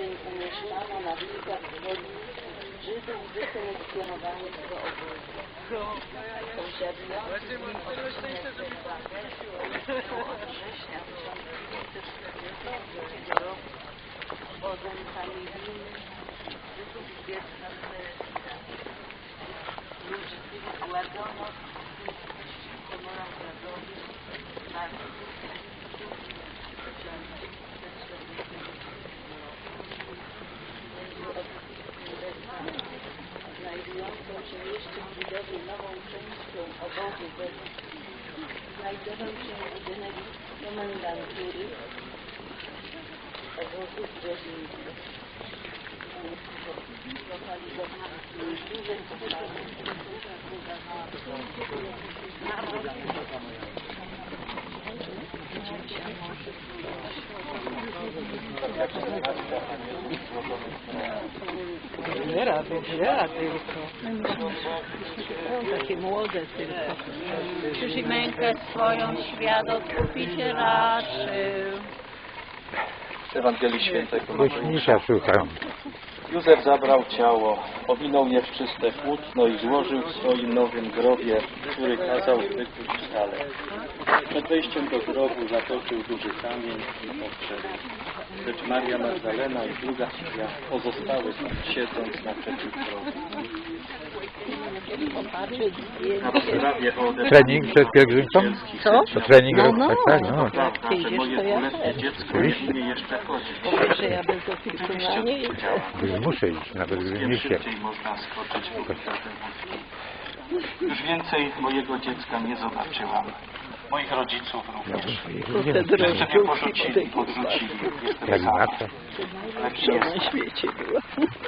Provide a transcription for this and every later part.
którym umieszczano na wilkach woli Żydów wyselekcjonowanych do obozu. Sąsiadujący z nim od września 1942 roku. Obozem familijnym Żydów zbiegł na Ludzi tych gładzono w komorach gazowych na znajdującą się jeszcze w budowie nową częścią obozu Źle źle tylko. Takie młode tylko. Krzyż i mękę swoją świat odkupicie raczył. Ewangelii Świętego słucham. Józef zabrał ciało, owinął je w czyste płótno i złożył w swoim nowym grobie, który kazał wykuć skalę. Przed wejściem do grobu zatoczył duży kamień i odszedł. Lecz Maria Magdalena i druga Maria pozostały tam, siedząc naprzeciw grobu. Trening przed pielgrzymką? Co? To trening No, no. tak, tak, no. Prawda, ty idziesz, to ja też. Oczywiście. nie że ja bez idę. Muszę iść, nawet gdybym nie chciał. Już więcej mojego dziecka nie zobaczyłam. Moich rodziców również. Jeszcze mnie porzucili, podrzucili. Jestem Jak sam. świecie była.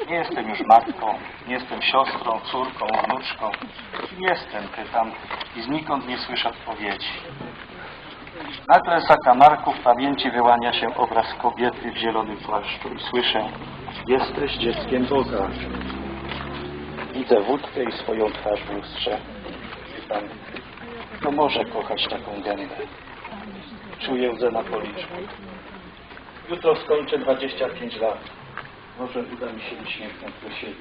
Nie jestem już matką, nie jestem siostrą, córką, wnuczką. Kim jestem, pytam i znikąd nie słyszę odpowiedzi. Nagle za kamarku w pamięci wyłania się obraz kobiety w zielonym płaszczu i słyszę Jesteś dzieckiem Boga. Widzę wódkę i swoją twarz w lustrze. Kto może kochać taką gębę? Czuję łzę na policzku. Jutro skończę 25 lat. Może uda mi się uśmiechnąć do siebie.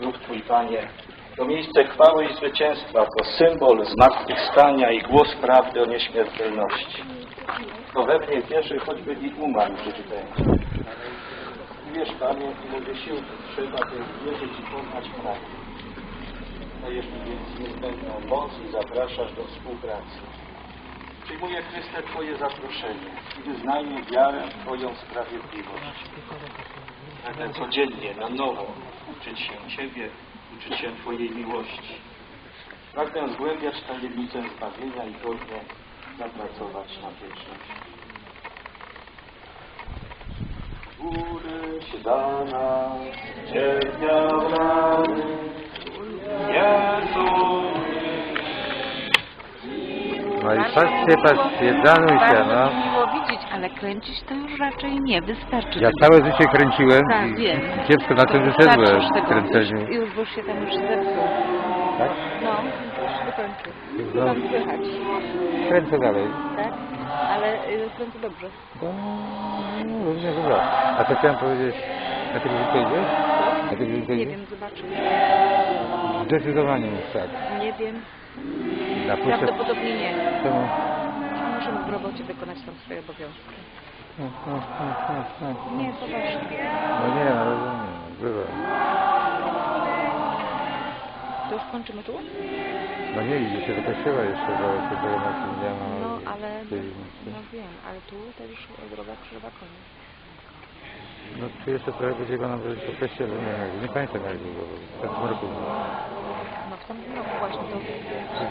Duch Twój, Panie, to miejsce chwały i zwycięstwa, to symbol zmartwychwstania i głos prawdy o nieśmiertelności. Kto we mnie wierzy, choćby i umarł, żyć będzie. Wiesz, Panie, ile wysiłku trzeba, by wierzyć i poznać prawdę. Dajesz mi więc niezbędną moc i zapraszasz do współpracy. Przyjmuję, Chryste, Twoje zaproszenie i wyznaję wiarę Twoją sprawiedliwość. Pragnę codziennie, na nowo uczyć się Ciebie, uczyć się Twojej miłości. Pragnę zgłębiać tajemnicę zbawienia i godnie zapracować na wieczność. Góry się dana, cierpiał rany, No patrzcie, patrzcie, Danusia, no. Bardzo miło widzieć, ale kręcić to już raczej nie wystarczy. Ja całe życie kręciłem Tak, i wiem. kiepsko na tym Wystarczy wyszedłem już tego, kręceniu. Już, już bo się tam już zepsuł. Tak? No, już wykończył. No. Tam słychać, Kręcę dalej. tak? Ale y, kręcę dobrze. To, no, różnie. A co chciałem powiedzieć, na tym wypowiedzieć? Na tym Nie wypowiedzieć? wiem, zobaczymy. Zdecydowanie jest tak. Nie wiem. Na puszce... Prawdopodobnie nie. Czemu? Możemy w robocie wykonać tam swoje obowiązki. No, no, no. Nie, poważnie. No nie, no rozumiem, bywa. To już kończymy tu? No nie, idzie się do kościoła jeszcze, bo się tego na tym dnia ma... No, ale... No wiem, ale tu to już droga krzyżowa koniec. No tu jeszcze trochę będzie go powiedzieć po kościele, nie nie pamiętam jak długo, w tym roku. No w tamtym roku właśnie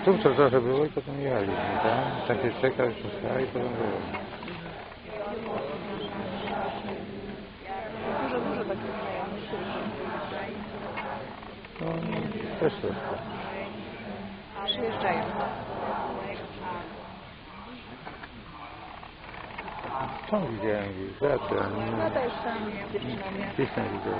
to... Tu co trochę było i potem jechaliśmy, tak? Tam się czeka, już stała i potem było. Dużo, dużo takich No, też jest. przyjeżdżają. Son güzelliği zaten. Zaten İstanbul'da. İstanbul'da.